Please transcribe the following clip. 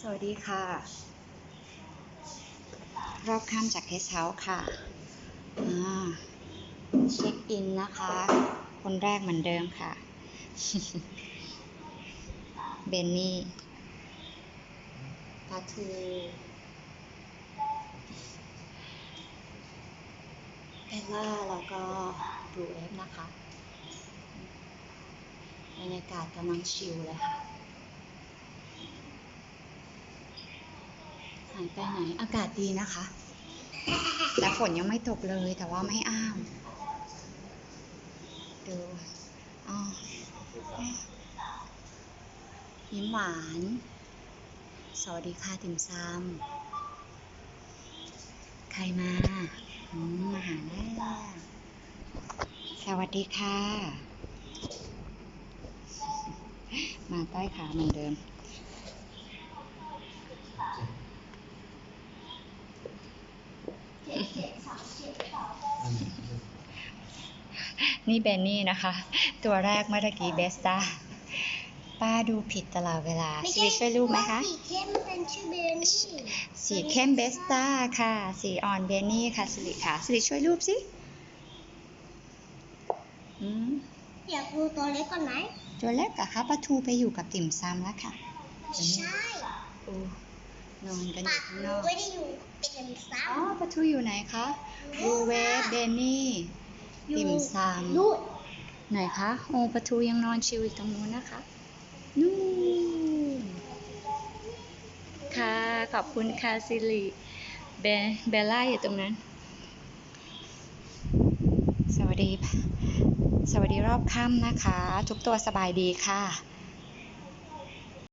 สวัสดีค่ะ รอบข้ามจากเทสเฮาส์ค่ะอ่าเช็คอินนะคะ คนแรกเหมือนเดิมค่ะ เบนนี่ปาทูเบลล่า แล้วก็ดูเอฟนะคะบรรยากาศกำลังชิลเลยค่ะ หายไปไหน อากาศดีนะคะ แต่ฝนยังไม่ตกเลยแต่ว่าไม่อ้าว ดูอ๋อยิ้มหวาน สวัสดีค่ะติ่มซำใครมาอืมมาหาแล้วสวัสดีค่ะ มาใต้ขาเหมือนเดิม นี่เบนนี่นะคะ ตัวแรกเมื่อตะกี้เบสตาป้าดูผิดตลอดเวลาสวิตช่วยรูปไหมคะ สีเข้มเป็นชื่อเบนนี่สีเข้มเบสตาค่ะ สีอ่อนเบนนี่ค่ะสิริค่ะสิริช่วยรูปสิอืมอยากดูตัวเล็กก่อนไหมตัวแรกอะคะปลาทูไปอยู่กับติ่มซำแล้วค่ะใช่โอ้นอนกันอปายู่กข้างหนนูอกไม่ได้อยู่เป็นซ้อ๋อปลาทูอยู่ไหนคะบูเวฟเบนนี่ำ ติ่มซนู่นำไหนคะโอ้ปลาทูยังนอนชิวอยู่ตรงนู้นนะคะ นู่นค่ะ ขอบคุณค่ะซิริเบเบลล่าอยู่ตรงนั้น สวัสดี สวัสดีรอบค่ำนะคะ ทุกตัวสบายดีค่ะ